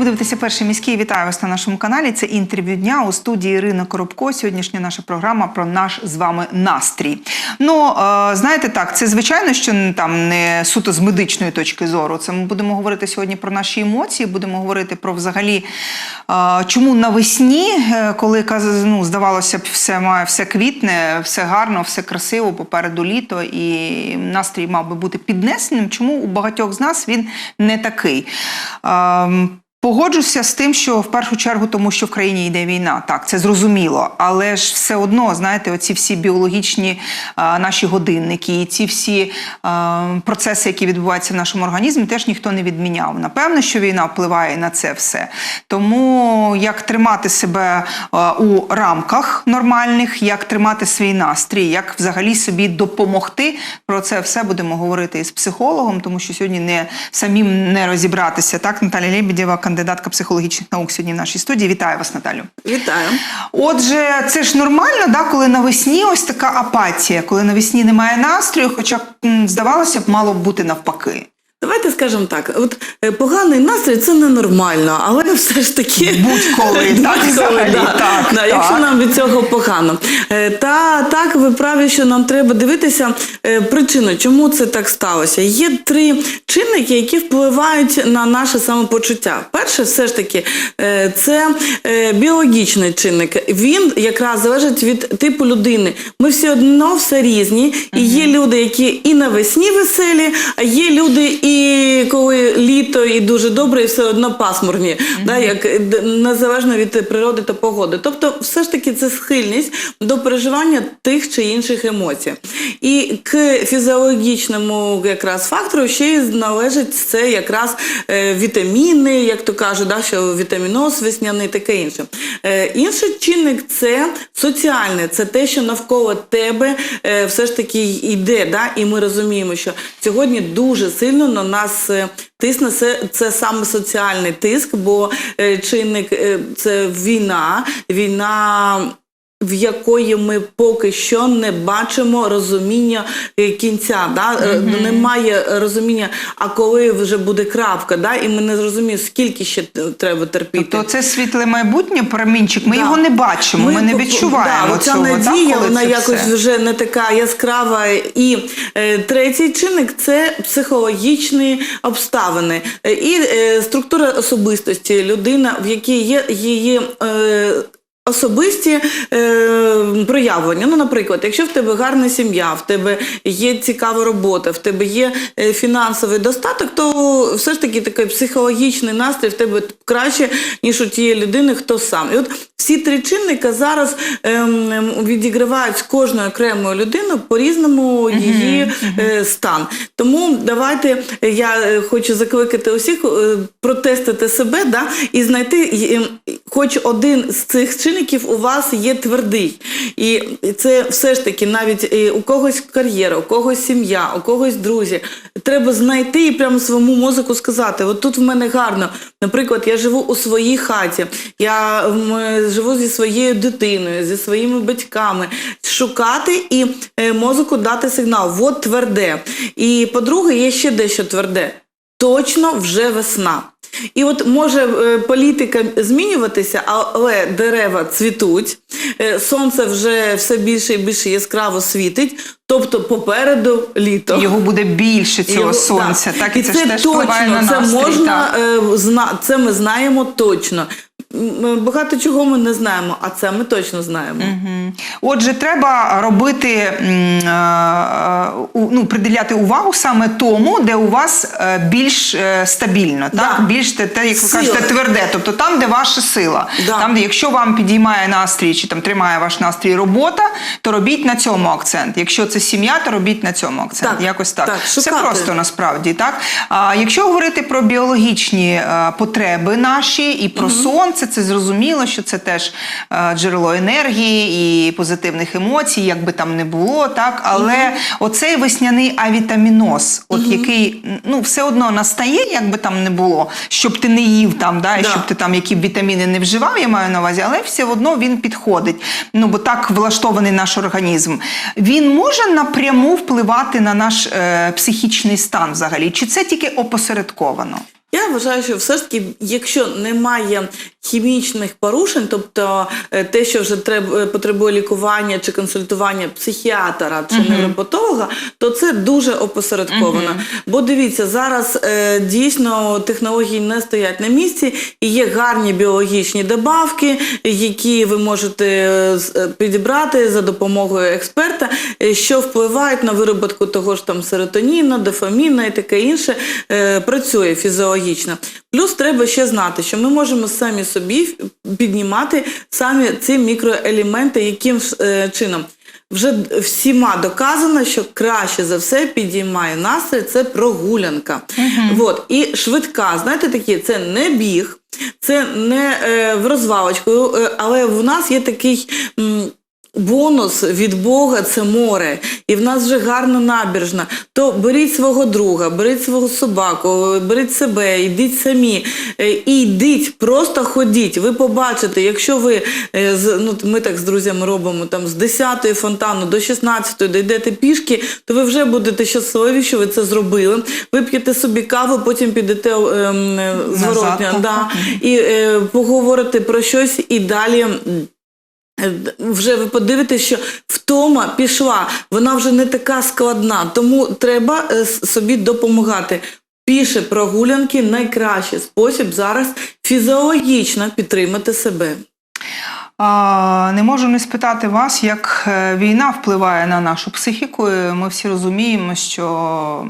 Ви дивитеся перший міський. Вітаю вас на нашому каналі. Це інтерв'ю дня у студії Ірина Коробко. Сьогоднішня наша програма про наш з вами настрій. Ну е, знаєте, так, це звичайно, що там не суто з медичної точки зору. Це ми будемо говорити сьогодні про наші емоції. Будемо говорити про взагалі, е, чому навесні, е, коли ну, здавалося б, все має все квітне, все гарно, все красиво, попереду літо, і настрій мав би бути піднесеним. Чому у багатьох з нас він не такий? Погоджуся з тим, що в першу чергу, тому що в країні йде війна, так це зрозуміло. Але ж все одно, знаєте, оці всі біологічні а, наші годинники, і ці всі а, процеси, які відбуваються в нашому організмі, теж ніхто не відміняв. Напевно, що війна впливає на це все. Тому як тримати себе а, у рамках нормальних, як тримати свій настрій, як взагалі собі допомогти. Про це все будемо говорити із психологом, тому що сьогодні не самим не розібратися. Так, Наталя Лебедєва, кандидатка психологічних наук, сьогодні в нашій студії. Вітаю вас, Наталю. Вітаю. Отже, це ж нормально, да, коли навесні ось така апатія, коли навесні немає настрою, хоча здавалося б, мало б бути навпаки. Давайте скажемо так: от е, поганий настрій це ненормально, але все ж таки Будь-коли, так, взагалі, да, так, да, так. якщо нам від цього погано. Е, Та так ви праві, що нам треба дивитися е, причину, чому це так сталося. Є три чинники, які впливають на наше самопочуття. Перше, все ж таки, це біологічний чинник. Він якраз залежить від типу людини. Ми всі одно все різні, і є люди, які і навесні веселі, а є люди і коли літо і дуже добре, і все одно пасмурні, да, як незалежно від природи та погоди. Тобто, все ж таки, це схильність до переживання тих чи інших емоцій. І к фізіологічному якраз фактору ще й належить це якраз е, вітаміни, як то кажуть, да, що вітаміноз весняний, таке інше. Е, інший чинник це соціальне, це те, що навколо тебе е, все ж таки йде. Да? І ми розуміємо, що сьогодні дуже сильно на нас. е, Тисне це, це саме соціальний тиск, бо е, чинник е, це війна, війна в якої ми поки що не бачимо розуміння е, кінця. Да? Е, Немає розуміння, а коли вже буде крапка, да? і ми не зрозуміємо, скільки ще треба терпіти. Тобто це світле майбутнє, промінчик. Ми Да. його не бачимо, ми, не відчуваємо да, цього. надія, коли вона якось все. вже не така яскрава. І е, третій чинник це психологічні обставини е, і е, структура особистості. Людина, в якій є її. Е, Особисті е, проявлення. Ну, наприклад, якщо в тебе гарна сім'я, в тебе є цікава робота, в тебе є е, фінансовий достаток, то все ж таки такий психологічний настрій в тебе краще, ніж у тієї людини, хто сам. І от всі три чинника зараз ем, ем, відігравають з кожною окремою людиною по-різному її е, стан. Тому давайте е, я е, хочу закликати усіх е, протестити себе да, і знайти е, ем, хоч один з цих чинників у вас є твердий. І це все ж таки навіть е, у когось кар'єра, у когось сім'я, у когось друзі. Треба знайти і прямо своєму мозку сказати: от тут в мене гарно. Наприклад, я живу у своїй хаті, я живу зі своєю дитиною, зі своїми батьками. Шукати і е, мозку дати сигнал, от тверде. І по-друге, є ще дещо тверде. Точно вже весна. І от може е, політика змінюватися, але дерева цвітуть, е, сонце вже все більше і більше яскраво світить, тобто попереду літо. Його буде більше цього Його- сонця, Так, так і це, ж теж точно, на це можна так. е, зна, це ми знаємо точно. Багато чого ми не знаємо, а це ми точно знаємо. Мгм. Отже, треба робити е, у- ну, приділяти увагу саме тому, де у вас е, більш е, стабільно, так Да. більш те, як ви кажете, тверде, тобто там, де ваша сила. Да. Там, де якщо вам підіймає настрій чи там тримає ваш настрій робота, то робіть на цьому акцент. Якщо це сім'я, то робіть на цьому акцент. Так, Якось так. так, Це просто насправді так. А якщо говорити про біологічні е, потреби наші і про сон, це, це зрозуміло, що це теж е, джерело енергії і позитивних емоцій, як би там не було, так. Але оцей весняний авітаміноз, от який ну все одно настає, як би там не було, щоб ти не їв там, да, і Да. щоб ти там які б вітаміни не вживав, я маю на увазі, але все одно він підходить. Ну бо так влаштований наш організм. Він може напряму впливати на наш е, психічний стан взагалі, чи це тільки опосередковано? Я вважаю, що все ж таки, якщо немає хімічних порушень, тобто е, те, що вже треба потребує лікування чи консультування психіатра чи невропатолога, то це дуже опосередковано. Бо дивіться, зараз е, дійсно технології не стоять на місці, і є гарні біологічні добавки, які ви можете е, е, підібрати за допомогою експерта, е, що впливають на вироботку того ж там серотоніну, дофаміну і таке інше, е, працює фізіологічно. Плюс треба ще знати, що ми можемо самі собі піднімати самі ці мікроелементи, яким е, чином. Вже всіма доказано, що краще за все підіймає настрій це прогулянка. От. І швидка, знаєте, такі, це не біг, це не е, в розвалочку, е, але в нас є такий. м, Бонус від Бога це море, і в нас вже гарна набережна. То беріть свого друга, беріть свого собаку, беріть себе, йдіть самі. е, І йдіть, просто ходіть. Ви побачите, якщо ви е, ну ми так з друзями робимо там з 10-ї фонтану до 16-ї дійдете пішки, то ви вже будете щасливі, що ви це зробили. Вип'єте собі каву, потім підете ем, е, зворотня, да, і е, поговорите про щось і далі. Е, Вже ви подивитесь, що втома пішла, вона вже не така складна, тому треба е, собі допомагати. Піше прогулянки найкращий спосіб зараз фізіологічно підтримати себе. Не можу не спитати вас, як е, війна впливає на нашу психіку. Ми всі розуміємо, що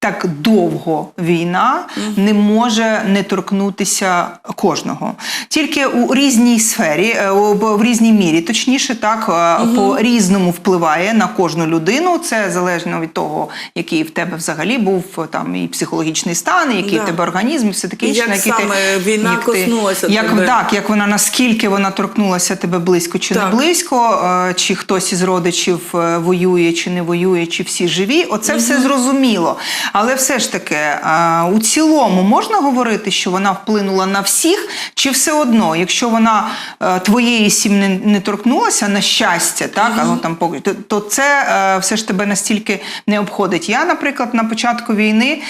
так довго війна не може не торкнутися кожного. Тільки у різній сфері, е, в різній мірі, точніше, так е, по різному впливає на кожну людину. Це залежно від того, який в тебе взагалі був е, там і психологічний стан, і який Да. в тебе організм, і все таке інше. як який саме війна як ти- коснулася як, тебе. Так, як вона наскільки вона торкнулася тебе близько чи Так. не близько, чи хтось із родичів воює чи не воює, чи всі живі. Оце все зрозуміло. Але все ж таки, е, у цілому можна говорити, що вона вплинула на всіх, чи все одно, якщо вона е, твоєї сім не, не торкнулася на щастя, так а ну, там то, то це е, все ж тебе настільки не обходить. Я, наприклад, на початку війни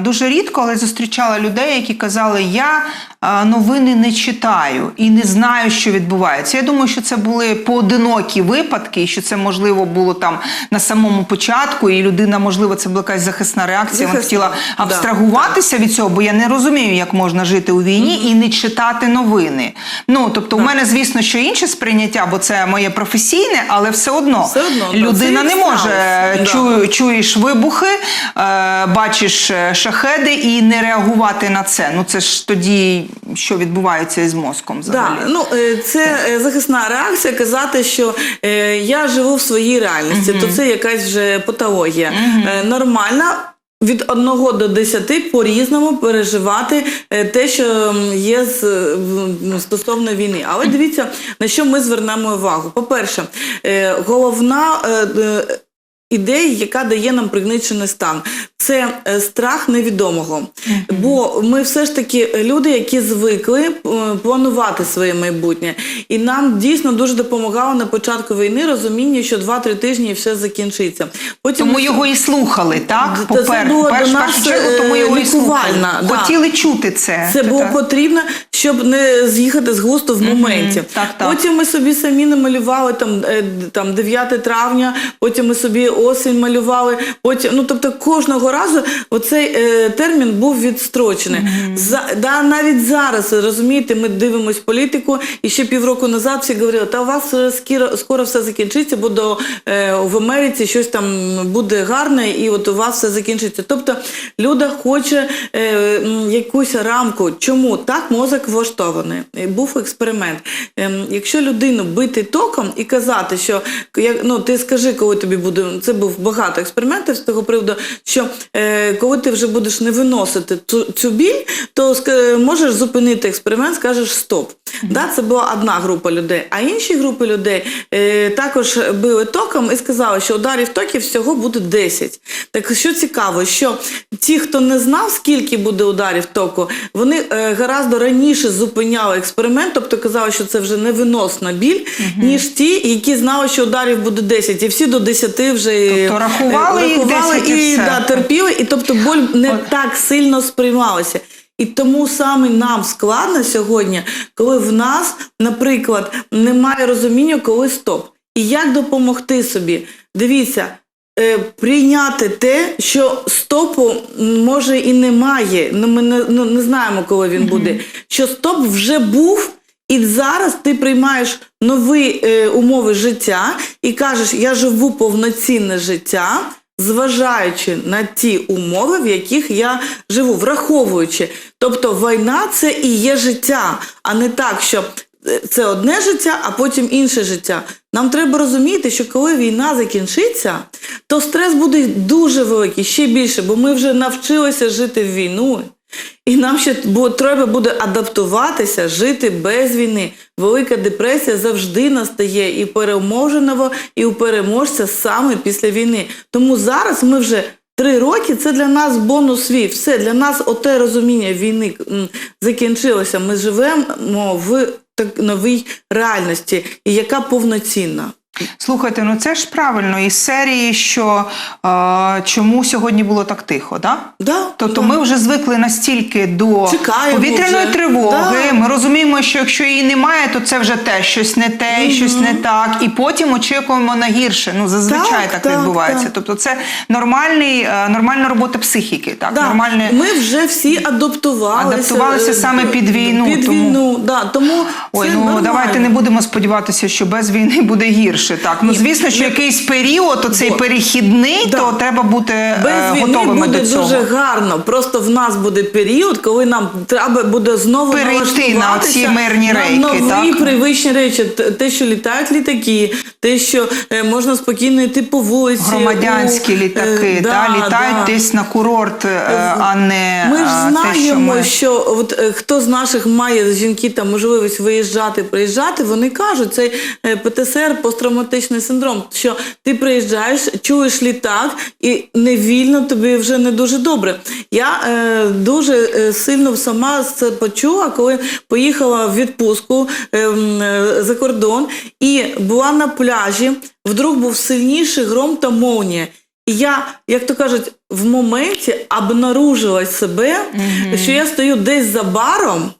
дуже рідко, але зустрічала людей, які казали, я новини не читаю і не знаю, що відбувається. Я думаю, що це були поодинокі випадки, і що це можливо було там на самому початку, і людина, можливо, це була якась захисна реакція. Вона Захисна, хотіла да. абстрагуватися від цього, бо я не розумію, як можна жити у війні і не читати новини. Ну тобто, у мене, звісно, що інше сприйняття, бо це моє професійне, але все одно, Все одно, людина не може да. чуєш вибухи, е, бачиш е, шахеди і не реагувати на це. Ну це ж тоді що відбувається із мозком взагалі. Да, ну е, це е, захисна реакція казати, що е, я живу в своїй реальності, то це якась вже патологія. Е, Нормально. Від 1 до 10 по-різному переживати е, те, що є з, е, ну, стосовно війни. Але дивіться, на що ми звернемо увагу. По-перше, е, головна е, е, ідея, яка дає нам пригничений стан, це е, страх невідомого. Бо ми все ж таки люди, які звикли е, планувати своє майбутнє. І нам дійсно дуже допомагало на початку війни розуміння, що 2-3 тижні і все закінчиться. Потім Тому ми- його і слухали, так? Це Попер, було перш, до нас, чергу, тому е, його лікувальна, да. Хотіли чути це. Це було та. потрібно, щоб не з'їхати з густу в моменті. так, так. Потім ми собі самі намалювали там, е, там 9 травня, потім ми собі осінь малювали. Потім, ну тобто кожного разу оцей е, термін був відстрочений. За, да, навіть зараз розумієте, ми дивимось політику, і ще півроку назад всі говорили, та у вас е, скоро, скоро все закінчиться, бо до, е, в Америці щось там буде гарне, і от у вас все закінчиться. Тобто люда хоче е, якусь рамку. Чому так мозок влаштований? Е, Був експеримент. Ем, якщо людину бити током і казати, що як ну ти скажи, коли тобі буде. Це був багато експериментів з того приводу, що е, коли ти вже будеш не виносити цю, цю біль, то можеш зупинити експеримент, скажеш стоп. Да, це була одна група людей, а інші групи людей е, також били током і сказали, що ударів токів всього буде 10. Так що цікаво, що ті, хто не знав, скільки буде ударів току, вони е, гораздо раніше зупиняли експеримент, тобто казали, що це вже невиносна біль, ніж ті, які знали, що ударів буде 10. І всі до 10 вже Тобто рахували е, їх рахували 10 і і все. да, терпіли терпіли, і тобто боль не От. так сильно сприймалася. І тому саме нам складно сьогодні, коли в нас, наприклад, немає розуміння, коли стоп. І як допомогти собі? Дивіться, е, прийняти те, що стопу може і немає. Ну, ми не, ну, не знаємо, коли він буде. Що стоп вже був, і зараз ти приймаєш нові е, умови життя і кажеш, я живу повноцінне життя. Зважаючи на ті умови, в яких я живу, враховуючи. Тобто війна це і є життя, а не так, що е, це одне життя, а потім інше життя. Нам треба розуміти, що коли війна закінчиться, то стрес буде дуже великий, ще більше, бо ми вже навчилися жити в війну. І нам ще треба буде адаптуватися, жити без війни. Велика депресія завжди настає і переможеного, і у переможця саме після війни. Тому зараз ми вже три роки. Це для нас бонус свій. Все для нас оте розуміння війни закінчилося. Ми живемо в так новій реальності, і яка повноцінна. Слухайте, ну це ж правильно із серії, що е, чому сьогодні було так тихо, да? Да, Тобто да. ми вже звикли настільки до Чекаємо повітряної вже. тривоги. Да. Ми розуміємо, що якщо її немає, то це вже те, щось не те, щось не так. І потім очікуємо на гірше. Ну зазвичай Так, так, так, відбувається. так. Тобто, це нормальний, е, нормальна робота психіки. Так, Да. нормальне. Ми вже всі адаптувалися. Адаптувалися е, саме під війну, Під тому- да. тому Ой, це ну нормально. давайте не будемо сподіватися, що без війни буде гірше. Так, ну звісно, що якийсь період, оцей перехідний, то треба бути е, Без війни готовими буде до цього. дуже гарно. Просто в нас буде період, коли нам треба буде знову Перейти на оці мирні на рейки, нові так? привичні речі. Те, що літають літаки, те, що е, можна спокійно йти по вулиці. Громадянські е, літаки, да, та, літають десь на курорт, а не Ми ж знаємо, що, от хто з наших має жінки там можливість виїжджати, приїжджати, вони кажуть, цей ПТСР, посттравматичний синдром, що ти приїжджаєш, чуєш літак, і невільно тобі вже не дуже добре. Я е, дуже е, сильно сама це почула, коли поїхала в відпустку е, е, за кордон і була на пляжі. Вдруг був сильніший гром та молнія. І я, як то кажуть, в моменті обнаружила себе, що я стою десь за баром,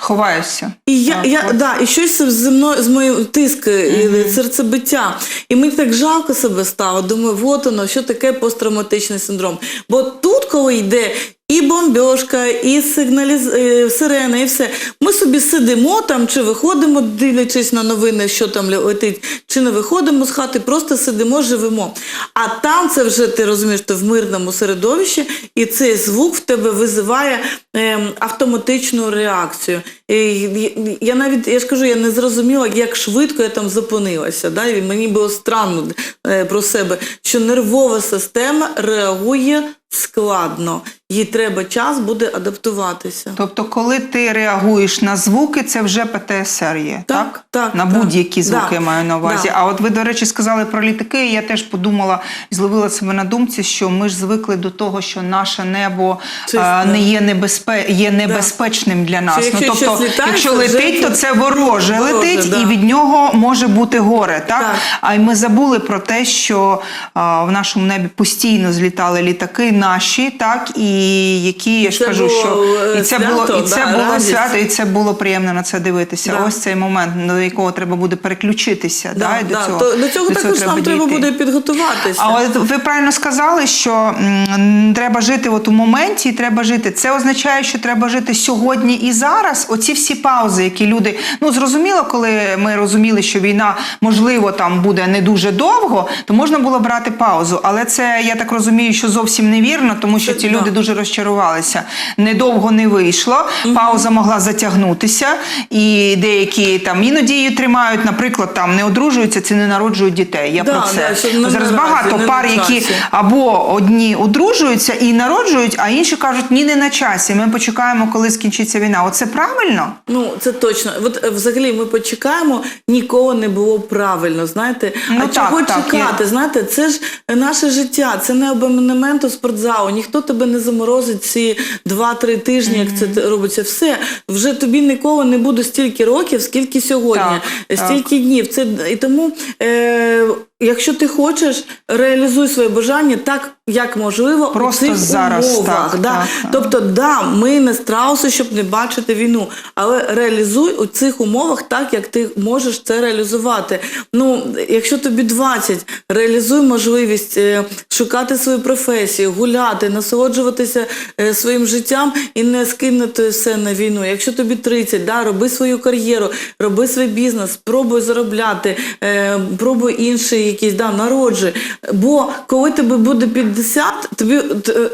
ховаюся. і я, Так, я от. да, і щось зі мною з моїм тиск, угу. серцебиття. І мені так жалко себе стало. Думаю, от воно, що таке посттравматичний синдром. Бо тут, коли йде. І бомбьошка, і сигналіз... е, сирена, і все. Ми собі сидимо там, чи виходимо, дивлячись на новини, що там ле- летить, чи не виходимо з хати, просто сидимо, живемо. А там це вже ти розумієш, ти в мирному середовищі, і цей звук в тебе визиває ем, автоматичну реакцію. Я- навіть я ж кажу, я не зрозуміла, як швидко я там зупинилася. Да? І мені було странно е, про себе, що нервова система реагує складно. Їй треба час буде адаптуватися. Тобто, коли ти реагуєш на звуки, це вже ПТСР є, так? Так, так, на так. будь-які звуки Да, я маю на увазі. да. А от ви, до речі, сказали про літаки. і Я теж подумала і зловила себе на думці, що ми ж звикли до того, що наше небо а, не є небезпе... є небезпечним для нас. якщо ну, тобто, літає, якщо летить, то це вороже, вороже, летить, да. і від нього може бути горе. Так? Так. А й ми забули про те, що а, в нашому небі постійно злітали літаки наші, так і які я ж кажу, що е, і це свято, було і це да, було радість. свято, і це було приємно на це дивитися. Да. Ось цей момент, до якого треба буде переключитися. Да, і до цього, То, до цього до також нам треба буде підготуватися. А от ви правильно сказали, що м, треба жити от у моменті, і треба жити. Це означає, що треба жити сьогодні і зараз. Оці всі паузи, які люди ну зрозуміло, коли ми розуміли, що війна можливо там буде не дуже довго, то можна було брати паузу. Але це я так розумію, що зовсім невірно, тому що ці люди дуже розчарувалися. Недовго не вийшло, пауза могла затягнутися, і деякі там іноді її тримають, наприклад, там не одружуються, чи не народжують дітей. Я Да, про це да, зараз багато не пар, які або одні одружуються і народжують, а інші кажуть, ні, не на часі. Ми почекаємо, коли скінчиться війна. Оце правильно? Ну, це точно. От е, взагалі ми почекаємо, ніколи не було правильно. Знаєте, Ну, а так, чого так, чекати? Знаєте, це ж наше життя, це не абонемент у спортзалу. Ніхто тебе не заморозить ці 2-3 тижні, як це робиться. Все вже тобі ніколи не буде стільки років, скільки сьогодні, Так, так. стільки днів. Це і тому. Е- якщо ти хочеш, реалізуй своє бажання так, як можливо, Просто у цих зараз, умовах. так, да. так, так. Тобто, да, ми не страуси, щоб не бачити війну, але реалізуй у цих умовах так, як ти можеш це реалізувати. Ну, якщо тобі 20, реалізуй можливість е, шукати свою професію, гуляти, насолоджуватися е, своїм життям і не скинути все на війну. Якщо тобі 30, да, роби свою кар'єру, роби свій бізнес, пробуй заробляти, е, пробуй інший якийсь, да, народжуй. Бо коли тобі буде 50, тобі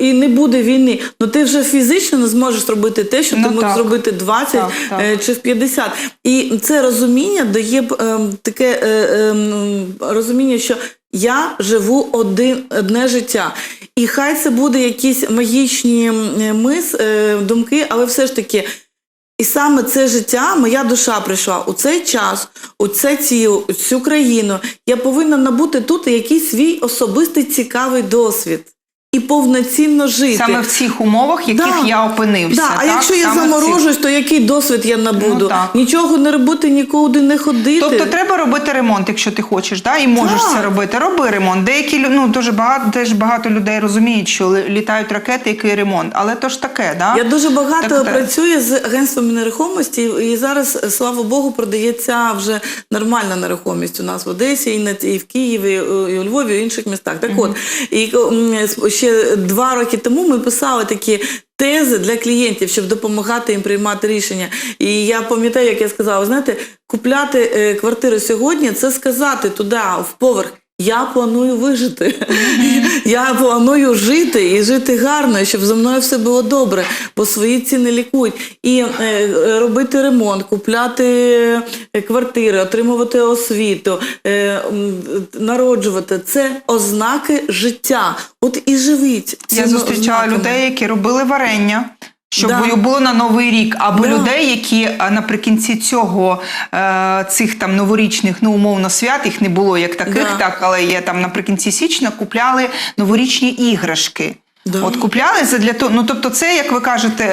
і не буде війни, ну ти вже фізично не зможеш робити те, що Ну, ти мог так. зробити 20 Так, так. е, чи в 50. І це розуміння дає ем, таке е, ем, розуміння, що я живу один, одне життя. І хай це буде якісь магічні мис, е, думки, але все ж таки. І саме це життя, моя душа прийшла у цей час, у це тіло, у цю країну. Я повинна набути тут якийсь свій особистий цікавий досвід і повноцінно жити. Саме в цих умовах, в яких Да. я опинився. Да, а так? якщо я Саме в цих. заморожусь, то який досвід я набуду? Ну. Нічого не робити, нікуди не ходити. Тобто треба робити ремонт, якщо ти хочеш, да? і можеш Так. це робити. Роби ремонт. Деякі ну дуже багато теж багато людей розуміють, що літають ракети, який ремонт, але то ж таке, да? Я дуже багато Так, так. працюю з агентством нерухомості, і зараз, е, слава Богу, продається вже нормальна нерухомість у нас в Одесі, і, на, і в Києві, і у Львові, і в інших містах. Так от, і ще два роки тому ми писали такі. Тези для клієнтів, щоб допомагати їм приймати рішення. І я пам'ятаю, як я сказала, ви знаєте, купляти е, квартиру сьогодні це сказати туди, в поверх. Я планую вижити. Я планую жити і жити гарно, і щоб зі мною все було добре, бо свої ціни лікують. І е, е, робити ремонт, купляти е, квартири, отримувати освіту, е, народжувати це ознаки життя. От і живіть. Я зустрічала людей, які робили варення. Щоб Да. було на новий рік, або Да. людей, які наприкінці цього е, цих там новорічних, ну умовно свят, їх не було як таких, Да. так але є там наприкінці січня, купляли новорічні іграшки. Да. От купляли задля того. Ну тобто, це як ви кажете,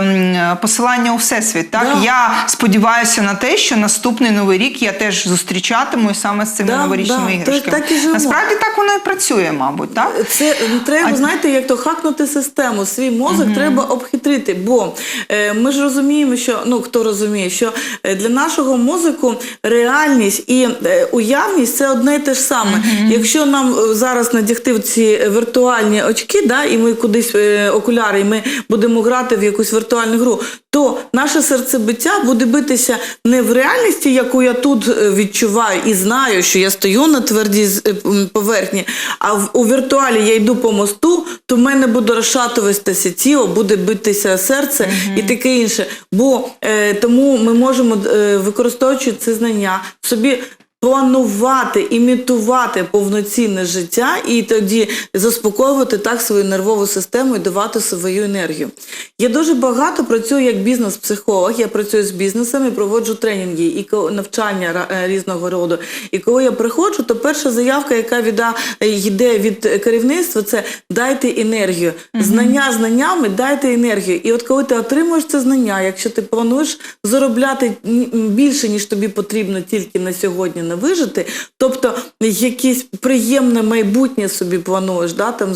ем, посилання у всесвіт. Так Да. я сподіваюся на те, що наступний новий рік я теж зустрічатиму саме з цими Да, новорічними да, іграшками. так і живемо. Насправді так воно і працює, мабуть, так. Це е, треба, А- знаєте, як то хакнути систему. Свій мозок треба обхитрити. Бо е, ми ж розуміємо, що ну хто розуміє, що е, для нашого мозку реальність і е, уявність це одне і те ж саме. Якщо нам е, зараз надягти в ці віртуальні очки, да, і ми кудись е, окуляри, і ми будемо грати в якусь віртуальну гру, то наше серцебиття буде битися не в реальності, яку я тут е, відчуваю і знаю, що я стою на твердій е, поверхні, а в, у віртуалі я йду по мосту, то в мене буде розшатуватися тіло, буде битися серце і таке інше. Бо е, тому ми можемо, е, використовуючи ці знання, собі планувати, імітувати повноцінне життя і тоді заспокоювати так свою нервову систему і давати свою енергію. Я дуже багато працюю як бізнес-психолог. Я працюю з бізнесами, проводжу тренінги і навчання е, різного роду. І коли я приходжу, то перша заявка, яка віда, е, йде від керівництва, це дайте енергію. Знання знаннями дайте енергію. І от коли ти отримуєш це знання, якщо ти плануєш заробляти більше, ніж тобі потрібно тільки на сьогодні на вижити, тобто якесь приємне майбутнє собі плануєш, да, там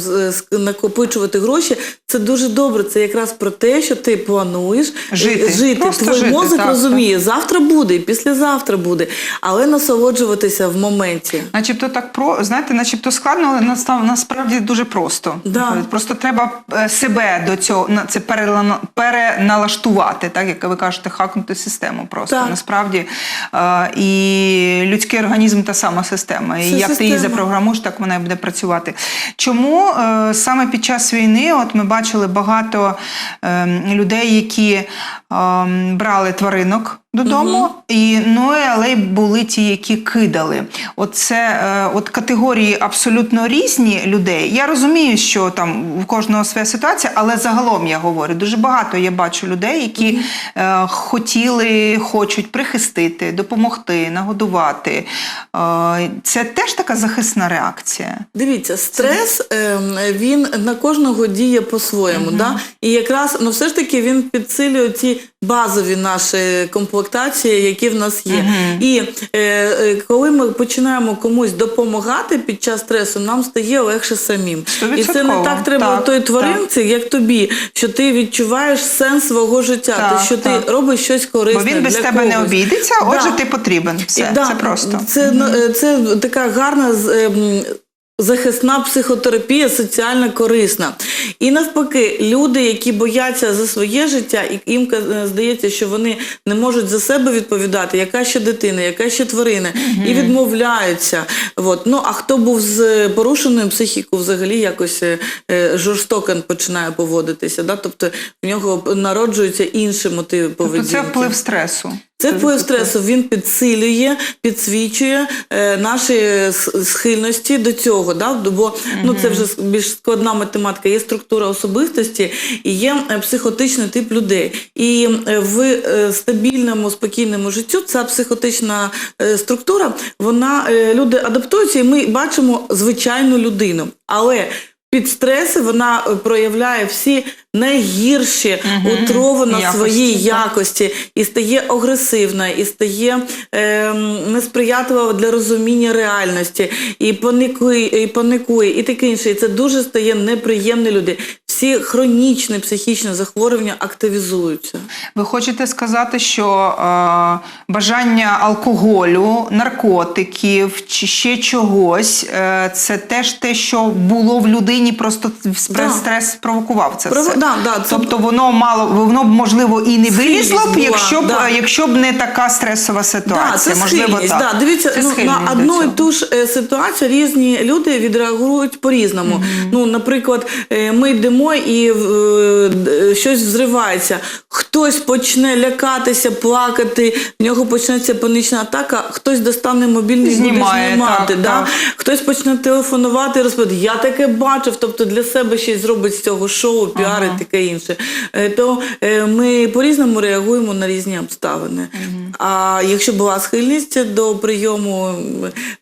накопичувати гроші, це дуже добре. Це якраз про те, що ти плануєш Жити. е, жити. Просто Твій жити, мозок так, розуміє, завтра буде, і післязавтра буде, але насолоджуватися в моменті. Начебто так про знаєте, начебто складно, але насправді дуже просто. Да. Просто треба е, себе до цього на це переналаштувати, так як ви кажете, хакнути систему. Просто Так. насправді е, і людський організм та сама система. І Це як ти її запрограмуєш, так вона і буде працювати. Чому е, саме під час війни, от ми бачили багато е, людей, які е, брали тваринок. Додому, і ну але й були ті, які кидали. Оце е, от категорії абсолютно різні людей. Я розумію, що там у кожного своя ситуація, але загалом я говорю, дуже багато я бачу людей, які е, хотіли, хочуть прихистити, допомогти, нагодувати. Е, це теж така захисна реакція. Дивіться, стрес ем, він на кожного діє по-своєму. Да? І якраз ну, все ж таки він підсилює ті базові наші комплектації, які в нас є. І е, е, коли ми починаємо комусь допомагати під час стресу, нам стає легше самим. І це не так треба Так, той так. тваринці, як тобі, що ти відчуваєш сенс свого життя, Так, ти, що так. ти робиш щось корисне. Бо він без для тебе не когось. обійдеться, Да. ти потрібен. Все, І, да, це просто. Це, ну, е, це така гарна ем, захисна психотерапія, соціально корисна. І навпаки, люди, які бояться за своє життя, і їм здається, що вони не можуть за себе відповідати, яка ще дитина, яка ще тварина, і відмовляються. От. Ну, а хто був з порушеною психікою, взагалі якось е, е, жорстоко починає поводитися. Да? Тобто в нього народжуються інші мотиви поведінки. Тобто це вплив стресу. Це вплив стресу. Він підсилює, підсвічує е, наші схильності до цього. Да? Бо ну, це вже більш складна математика. Є структура особистості і є е, психотичний тип людей. І е, в е, стабільному, спокійному життю ця психотична структура, вона люди адаптуються, і ми бачимо звичайну людину. Але під стреси вона проявляє всі найгірші утрова на Якості, своїй так. якості і стає агресивна, і стає е, несприятлива для розуміння реальності, і паникує, і паникує, і таке інше. І це дуже стає неприємні люди. Всі хронічні психічні захворювання активізуються. Ви хочете сказати, що е, бажання алкоголю, наркотиків чи ще чогось е, це теж те, що було в людині, просто Да. стрес спровокував це Прово- все. Да, да, це- Тобто воно мало, воно б можливо і не вилізло б, якщо б да. е, якщо б не така стресова ситуація. Да, це можливо, так. Да. Дивіться, Це ну, на одну і ту ж е, ситуацію різні люди відреагують по-різному. Ну, наприклад, е, ми йдемо і е, щось взривається. Хтось почне лякатися, плакати, в нього почнеться панічна атака, хтось достане мобільний буде знімати. так, да? так. Хтось почне телефонувати і розповідати, я таке бачив, тобто для себе щось зробить з цього шоу, піар і таке інше. Е, То е, ми по-різному реагуємо на різні обставини. А якщо була схильність до прийому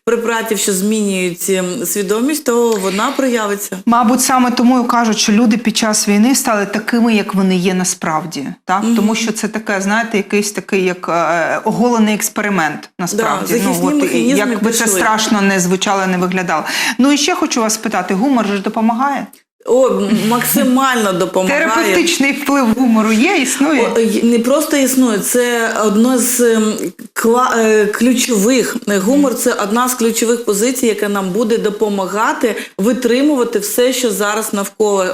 препаратів, що змінюють ем, свідомість, то вона проявиться. Мабуть, саме тому і кажуть, що люди під час війни стали такими, як вони є насправді. Так? Тому що це таке, знаєте, якийсь такий як е, оголений експеримент, насправді. Да, ну, от, як би це страшно не звучало, не виглядало. Ну і ще хочу вас спитати: гумор же ж допомагає? О, максимально допомагає. Терапевтичний вплив гумору є, існує. О, Не просто існує, це одно з ем, кла- е, ключових. Гумор це одна з ключових позицій, яка нам буде допомагати витримувати все, що зараз навколо е,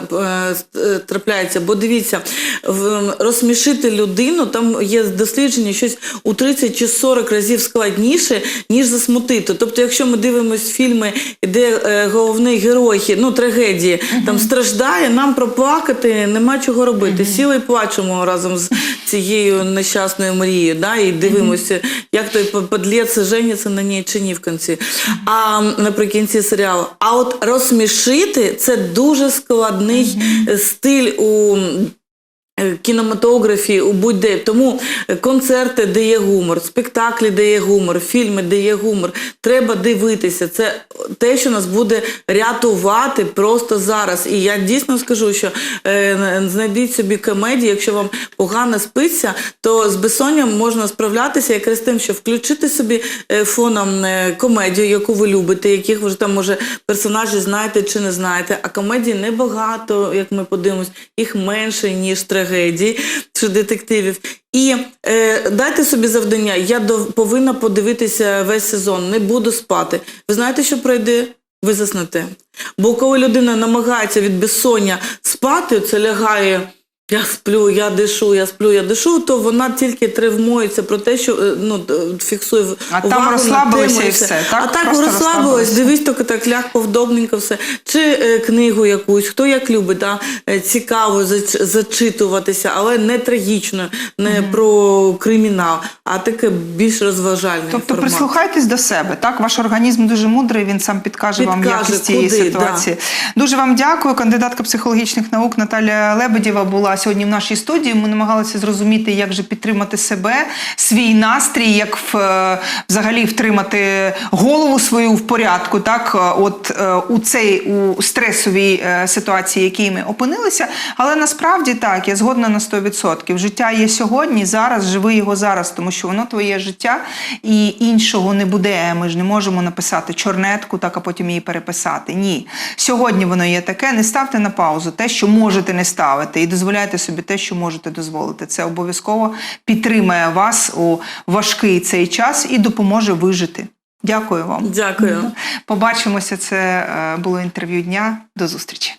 е, трапляється. Бо дивіться, розсмішити людину там є дослідження щось у 30 чи 40 разів складніше, ніж засмутити. Тобто, якщо ми дивимося фільми, де е, головний герой, ну трагедії, там страждає, нам проплакати нема чого робити. Сіли і плачемо разом з цією нещасною мрією, да, і дивимося, як той подлець жениться на ній чи ні в кінці. А наприкінці серіалу. А от розсмішити це дуже складний е, стиль у. Е, Кінематографі будь-де тому е, концерти, де є гумор, спектаклі, де є гумор, фільми, де є гумор. Треба дивитися. Це те, що нас буде рятувати просто зараз. І я дійсно скажу, що е, знайдіть собі комедію, якщо вам погано спиться, то з безсонням можна справлятися якраз тим, що включити собі е, фоном комедію, яку ви любите, яких ви ж там може персонажі знаєте чи не знаєте. А комедій небагато, як ми подивимось, їх менше ніж трагедій чи детективів. І е, дайте собі завдання. Я дов- повинна подивитися весь сезон, не буду спати. Ви знаєте, що пройде? Ви заснете. Бо коли людина намагається від безсоння спати, це лягає. Я сплю, я дишу, я сплю, я дишу, то вона тільки тривмується про те, що е, ну, фіксує А там увагу на розслабилися і все, так? А так розслабилась, дивись, тільки так ляг повдобненько все. Чи е, книгу якусь, хто як любить, да? е, цікаво зач- зачитуватися, але не трагічно, не про кримінал, а таке більш розважальне. Тобто формат. прислухайтесь до себе. Так, ваш організм дуже мудрий, він сам підкаже, вам Підкаже, якість цієї куди, ситуації. Дуже вам дякую. Кандидатка психологічних наук Наталія Лебедєва була сьогодні в нашій студії. Ми намагалися зрозуміти, як же підтримати себе, свій настрій, як в, е, взагалі втримати голову свою в порядку. Так, от е, у цей у стресовій е, ситуації, якій ми опинилися. Але насправді так, я згодна на 100%. Життя є сьогодні, зараз, живи його зараз, тому що воно твоє життя і іншого не буде. Ми ж не можемо написати чорнетку, так а потім її переписати. Ні. Сьогодні воно є таке. Не ставте на паузу те, що можете не ставити, і дозволяйте собі те, що можете дозволити. Це обов'язково підтримає вас у важкий цей час і допоможе вижити. Дякую вам. Дякую. Побачимося. Це е, було інтерв'ю дня. До зустрічі.